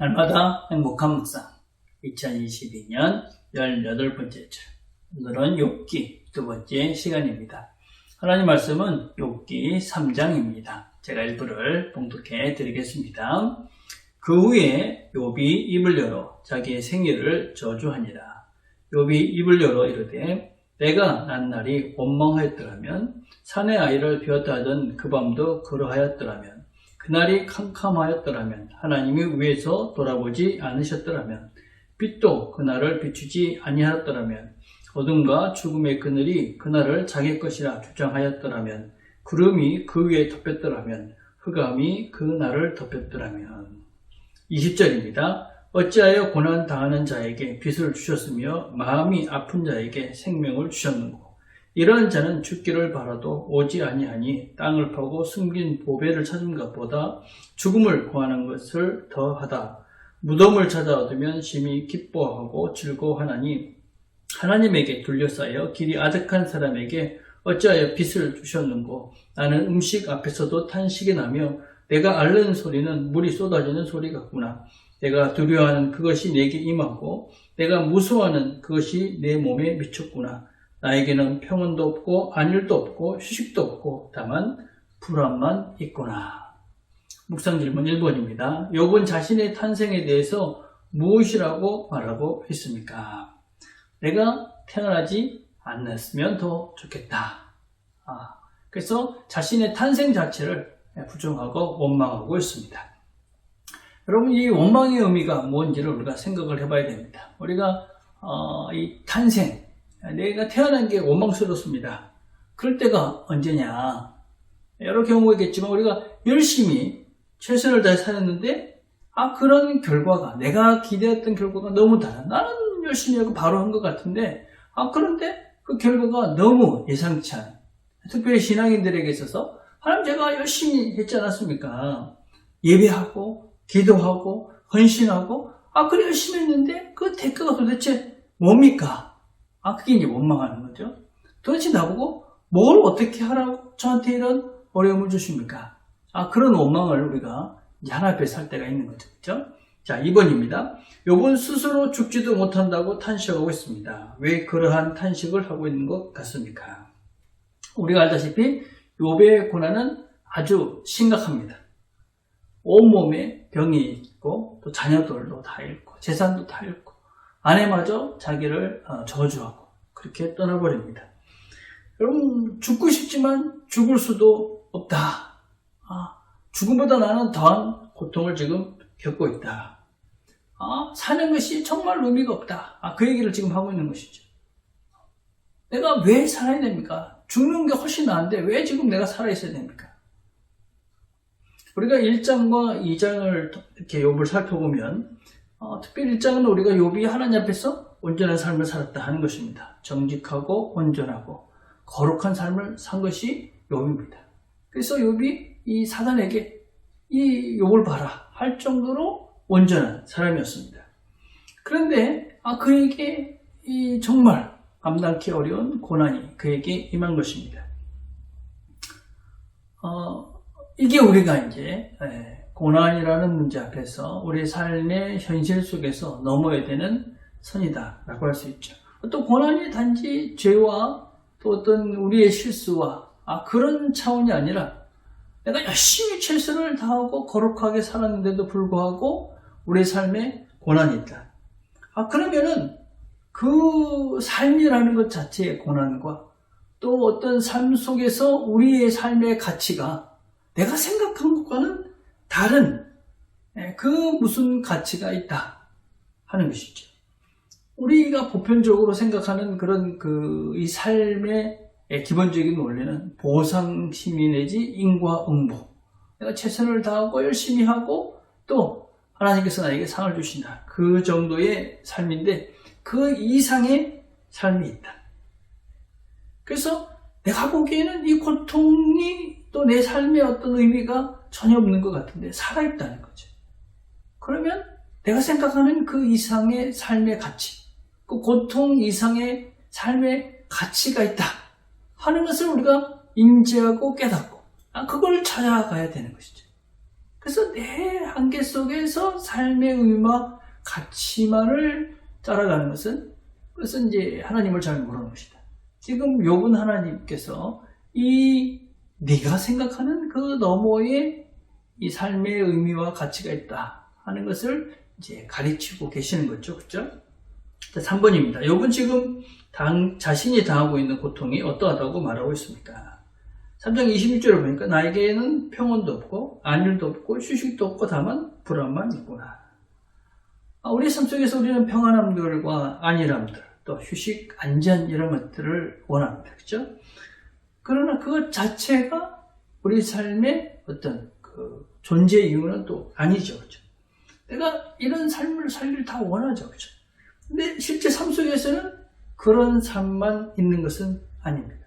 날마다 행복한 묵상 2022년 18번째 주 오늘은 욥기 두 번째 시간입니다. 하나님 말씀은 욥기 3장입니다. 제가 일부를 봉독해 드리겠습니다. 그 후에 욥이 입을 열어 자기의 생일을 저주하니라. 욥이 입을 열어 이르되 내가 난 날이 원망하였더라면 산의 아이를 비웠다 하던 그 밤도 그러하였더라면 그날이 캄캄하였더라면 하나님이 위에서 돌아보지 않으셨더라면 빛도 그날을 비추지 아니하였더라면 어둠과 죽음의 그늘이 그날을 자기 것이라 주장하였더라면 구름이 그 위에 덮였더라면 흑암이 그 날을 덮였더라면 20절입니다. 어찌하여 고난 당하는 자에게 빛을 주셨으며 마음이 아픈 자에게 생명을 주셨는고 이러한 자는 죽기를 바라도 오지 아니하니 땅을 파고 숨긴 보배를 찾은 것보다 죽음을 구하는 것을 더하다. 무덤을 찾아 얻으면 심히 기뻐하고 즐거워하나니 하나님에게 둘러싸여 길이 아득한 사람에게 어찌하여 빛을 주셨는고 나는 음식 앞에서도 탄식이 나며 내가 앓는 소리는 물이 쏟아지는 소리 같구나. 내가 두려워하는 그것이 내게 임하고 내가 무서워하는 그것이 내 몸에 미쳤구나. 나에게는 평온도 없고 안일도 없고 휴식도 없고 다만 불안만 있구나. 묵상 질문 1번입니다. 욥은 자신의 탄생에 대해서 무엇이라고 말하고 있습니까? 내가 태어나지 않았으면 더 좋겠다. 아, 그래서 자신의 탄생 자체를 부정하고 원망하고 있습니다. 여러분 이 원망의 의미가 뭔지를 우리가 생각을 해봐야 됩니다. 우리가 어, 이 탄생, 내가 태어난 게 원망스럽습니다. 그럴 때가 언제냐? 여러 경우겠지만 우리가 열심히 최선을 다해 살았는데 아 그런 결과가 내가 기대했던 결과가 너무 다른 나는 열심히 하고 바로 한 것 같은데 아 그런데 그 결과가 너무 예상치 않은 특별히 신앙인들에게 있어서 하나님 제가 열심히 했지 않았습니까? 예배하고 기도하고 헌신하고 아 그래 열심히 했는데 그 대가가 도대체 뭡니까? 아 그게 이제 원망하는 거죠. 도대체 나보고 뭘 어떻게 하라고 저한테 이런 어려움을 주십니까? 아 그런 원망을 우리가 이제 하나 앞에 살 때가 있는 거죠. 그렇죠? 자 2번입니다. 요번 스스로 죽지도 못한다고 탄식하고 있습니다. 왜 그러한 탄식을 하고 있는 것 같습니까? 우리가 알다시피 요배의 고난은 아주 심각합니다. 온몸에 병이 있고 또 자녀들도 다 잃고 재산도 다 잃고 아내마저 자기를 어, 저주하고 그렇게 떠나버립니다. 여러분 죽고 싶지만 죽을 수도 없다. 아, 죽음보다 나는 더한 고통을 지금 겪고 있다. 아, 사는 것이 정말 의미가 없다. 아, 그 얘기를 지금 하고 있는 것이죠. 내가 왜 살아야 됩니까? 죽는 게 훨씬 나은데 왜 지금 내가 살아있어야 됩니까? 우리가 1장과 2장을 이렇게 욥을 살펴보면 어, 특별히 1장은 우리가 욥이 하나님 앞에서 온전한 삶을 살았다 하는 것입니다. 정직하고 온전하고 거룩한 삶을 산 것이 욥입니다. 그래서 욥이 이 사단에게 이 욥을 봐라 할 정도로 온전한 사람이었습니다. 그런데 아, 그에게 이 정말 감당기 어려운 고난이 그에게 임한 것입니다. 어, 이게 우리가 이제 예, 고난이라는 문제 앞에서 우리 삶의 현실 속에서 넘어야 되는 선이다 라고 할 수 있죠. 또 고난이 단지 죄와 또 어떤 우리의 실수와 아, 그런 차원이 아니라 내가 열심히 최선을 다하고 거룩하게 살았는데도 불구하고 우리 삶에 고난이 있다. 아, 그러면은 그 삶이라는 것 자체의 고난과 또 어떤 삶 속에서 우리의 삶의 가치가 내가 생각한 다른 예, 그 무슨 가치가 있다 하는 것이죠. 우리가 보편적으로 생각하는 그런 그 이 삶의 기본적인 원리는 보상심이 내지 인과응보. 내가 최선을 다하고 열심히 하고 또 하나님께서 나에게 상을 주신다. 그 정도의 삶인데 그 이상의 삶이 있다. 그래서 내가 보기에는 이 고통이 또 내 삶의 어떤 의미가 전혀 없는 것 같은데 살아있다는 거죠. 그러면 내가 생각하는 그 이상의 삶의 가치, 그 고통 이상의 삶의 가치가 있다 하는 것을 우리가 인지하고 깨닫고 아, 그걸 찾아가야 되는 것이죠. 그래서 내 한계 속에서 삶의 의미와 가치만을 따라가는 것은 그것은 이제 하나님을 잘 모르는 것이다. 지금 욥은 하나님께서 이 네가 생각하는 그 너머에 이 삶의 의미와 가치가 있다 하는 것을 이제 가르치고 계시는 거죠. 그죠? 3번입니다. 욥은 지금 당, 자신이 당하고 있는 고통이 어떠하다고 말하고 있습니까? 3장 21절을 보니까 나에게는 평온도 없고 안일도 없고 휴식도 없고 다만 불안만 있구나. 아, 우리 삶 속에서 우리는 평안함들과 안일함들, 또 휴식, 안전 이런 것들을 원합니다. 그죠? 그러나 그것 자체가 우리 삶의 어떤 그 존재 이유는 또 아니죠. 그죠? 내가 이런 삶을 살기를 다 원하죠. 그죠? 근데 실제 삶 속에서는 그런 삶만 있는 것은 아닙니다.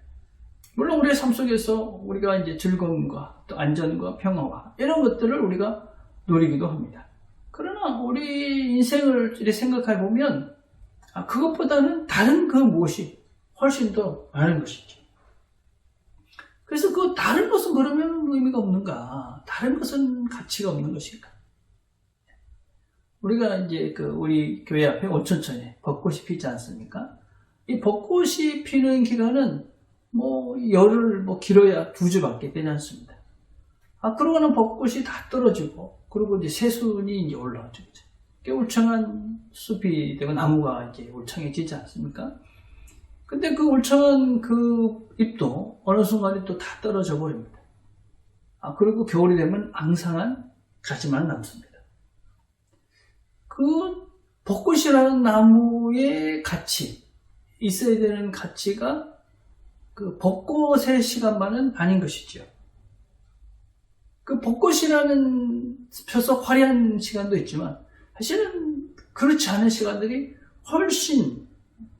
물론 우리의 삶 속에서 우리가 이제 즐거움과 또 안전과 평화와 이런 것들을 우리가 누리기도 합니다. 그러나 우리 인생을 생각해 보면 아, 그것보다는 다른 그 무엇이 훨씬 더 많은 것이죠. 그래서 그 다른 것은 그러면 의미가 없는가? 다른 것은 가치가 없는 것인가? 우리가 이제 그 우리 교회 앞에 온천천에 벚꽃이 피지 않습니까? 이 벚꽃이 피는 기간은 뭐 열흘 뭐 길어야 두 주밖에 되지 않습니다. 아 그러고는 벚꽃이 다 떨어지고 그리고 이제 새순이 이제 올라오죠. 꽤 울창한 숲이 되고 나무가 이제 울창해지지 않습니까? 근데 그 울창한 그 잎도 어느 순간에 또 다 떨어져 버립니다. 아 그리고 겨울이 되면 앙상한 가지만 남습니다. 그 벚꽃이라는 나무의 가치, 있어야 되는 가치가 그 벚꽃의 시간만은 아닌 것이죠. 그 벚꽃이라는 펴서 화려한 시간도 있지만 사실은 그렇지 않은 시간들이 훨씬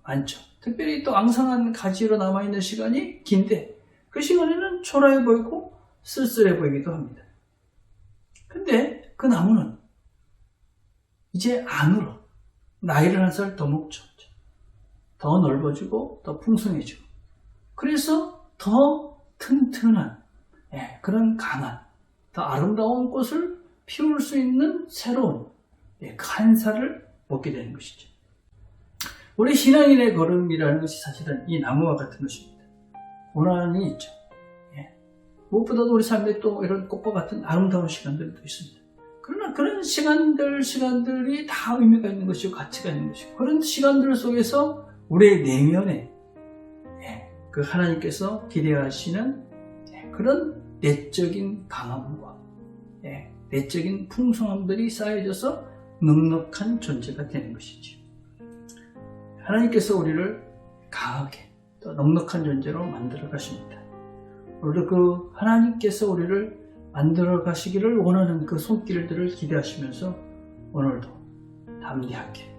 많죠. 특별히 또 앙상한 가지로 남아있는 시간이 긴데 그 시간에는 초라해 보이고 쓸쓸해 보이기도 합니다. 근데 그 나무는 이제 안으로 나이를 한 살 더 먹죠. 더 넓어지고 더 풍성해지고 그래서 더 튼튼한 예, 그런 강한 더 아름다운 꽃을 피울 수 있는 새로운 예, 간사를 먹게 되는 것이죠. 우리 신앙인의 걸음이라는 것이 사실은 이 나무와 같은 것입니다. 고난이 있죠. 예. 무엇보다도 우리 삶에 또 이런 꽃과 같은 아름다운 시간들도 있습니다. 그러나 그런 시간들, 시간들이 다 의미가 있는 것이고 가치가 있는 것이고 그런 시간들 속에서 우리의 내면에 예, 그 하나님께서 기대하시는 예, 그런 내적인 강함과 예, 내적인 풍성함들이 쌓여져서 넉넉한 존재가 되는 것이죠. 하나님께서 우리를 강하게 또 넉넉한 존재로 만들어 가십니다. 우리도 그 하나님께서 우리를 만들어 가시기를 원하는 그 손길들을 기대하시면서 오늘도 담대하게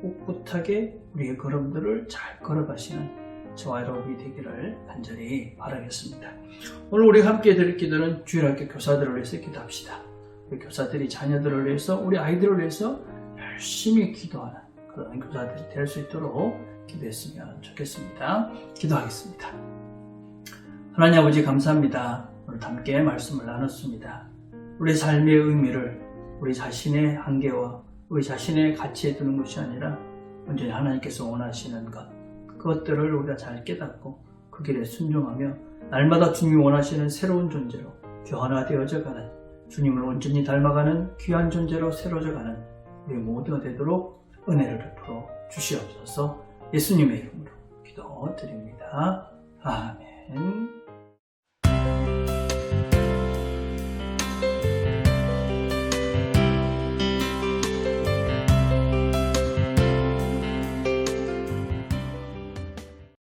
꿋꿋하게 우리의 걸음들을 잘 걸어가시는 저와 여러분이 되기를 간절히 바라겠습니다. 오늘 우리 함께 드릴 기도는 주일학교 교사들을 위해서 기도합시다. 우리 교사들이 자녀들을 위해서 우리 아이들을 위해서 열심히 기도하는 그런 교사들이 될 수 있도록 기도했으면 좋겠습니다. 기도하겠습니다. 하나님 아버지 감사합니다. 오늘 함께 말씀을 나눴습니다. 우리 삶의 의미를 우리 자신의 한계와 우리 자신의 가치에 두는 것이 아니라 온전히 하나님께서 원하시는 것 그것들을 우리가 잘 깨닫고 그 길에 순종하며 날마다 주님이 원하시는 새로운 존재로 교환화 되어져 가는 주님을 온전히 닮아가는 귀한 존재로 새로져가는 우리 모두가 되도록 은혜를 베풀어 주시옵소서 예수님의 이름으로 기도드립니다. 아멘